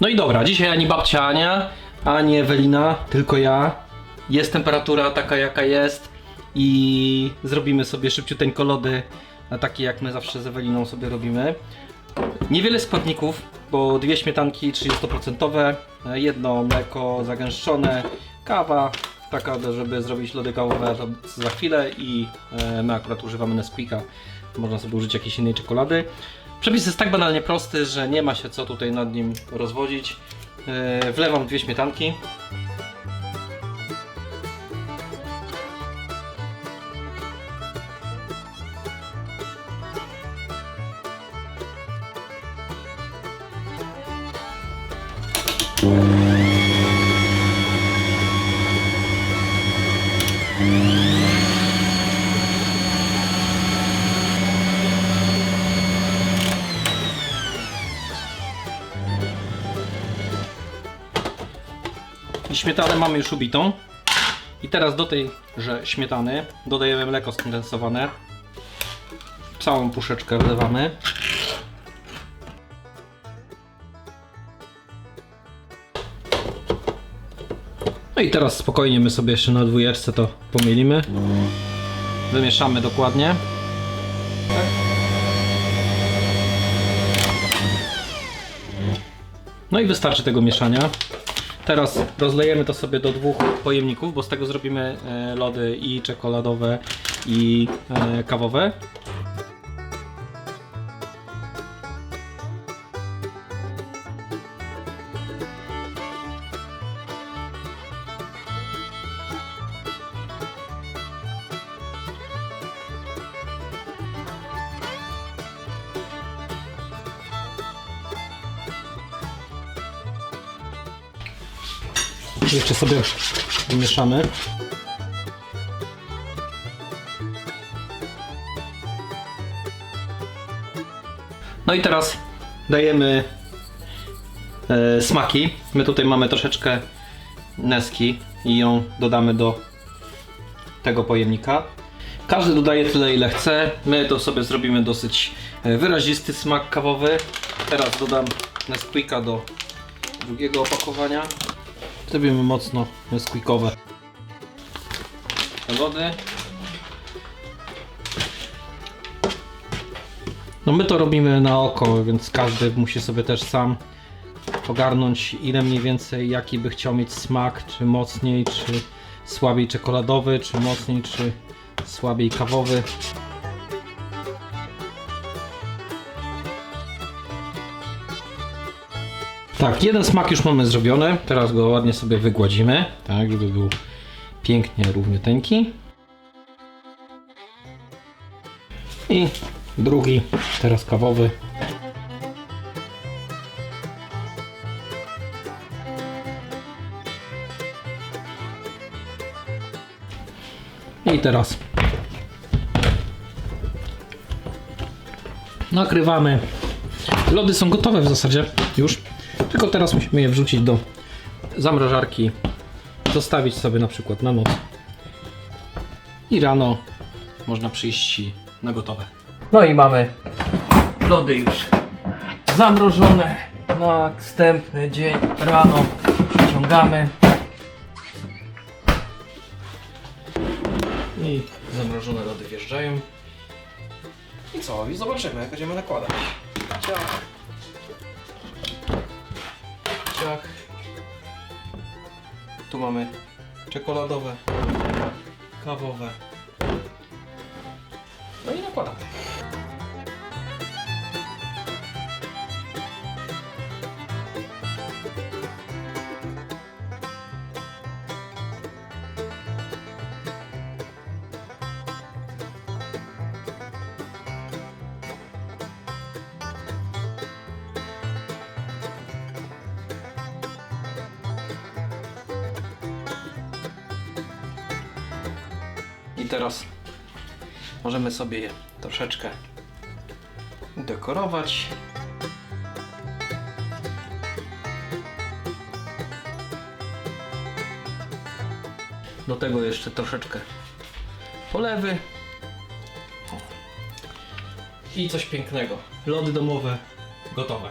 No i dobra, dzisiaj ani babcia Ania, ani Ewelina, tylko ja. Jest temperatura taka jaka jest i zrobimy sobie szybciuteńko lody, takie jak my zawsze z Eweliną sobie robimy. Niewiele składników, bo dwie śmietanki 30%, jedno mleko zagęszczone, kawa, taka, żeby zrobić lody kawowe za chwilę i e, my akurat używamy Nesquika, można sobie użyć jakiejś innej czekolady. Przepis jest tak banalnie prosty, że nie ma się co tutaj nad nim rozwodzić. E, Wlewam dwie śmietanki. Śmietanę mamy już ubitą. I teraz do tejże śmietany dodajemy mleko skondensowane. Całą puszeczkę wlewamy. No i teraz spokojnie my sobie jeszcze na dwójeczce to pomielimy. Wymieszamy dokładnie. No i wystarczy tego mieszania. Teraz rozlejemy to sobie do dwóch pojemników, bo z tego zrobimy e, lody i czekoladowe i e, kawowe. Jeszcze sobie mieszamy. No i teraz dajemy e, smaki. My tutaj mamy troszeczkę neski i ją dodamy do tego pojemnika. Każdy dodaje tyle ile chce. My to sobie zrobimy dosyć e, wyrazisty smak kawowy. Teraz dodam Nesquika do drugiego opakowania. Zrobimy mocno Nesquikowe lody. No my to robimy na oko, więc każdy musi sobie też sam ogarnąć ile mniej więcej jaki by chciał mieć smak, czy mocniej, czy słabiej czekoladowy, czy mocniej, czy słabiej kawowy. Tak, jeden smak już mamy zrobiony. Teraz go ładnie sobie wygładzimy, tak, żeby był pięknie równiuteńki. I drugi, teraz kawowy. I teraz nakrywamy. Lody są gotowe w zasadzie już. Tylko teraz musimy je wrzucić do zamrażarki. Zostawić sobie na przykład na noc. I rano można przyjść na gotowe. No i mamy lody już zamrożone na następny dzień rano. Przyciągamy. I zamrożone lody wjeżdżają. I co? I zobaczymy jak będziemy nakładać. Ciach. Ciach. Tu mamy czekoladowe, kawowe. No i nakładamy. Teraz możemy sobie je troszeczkę dekorować. Do tego jeszcze troszeczkę polewy. I coś pięknego. Lody domowe gotowe.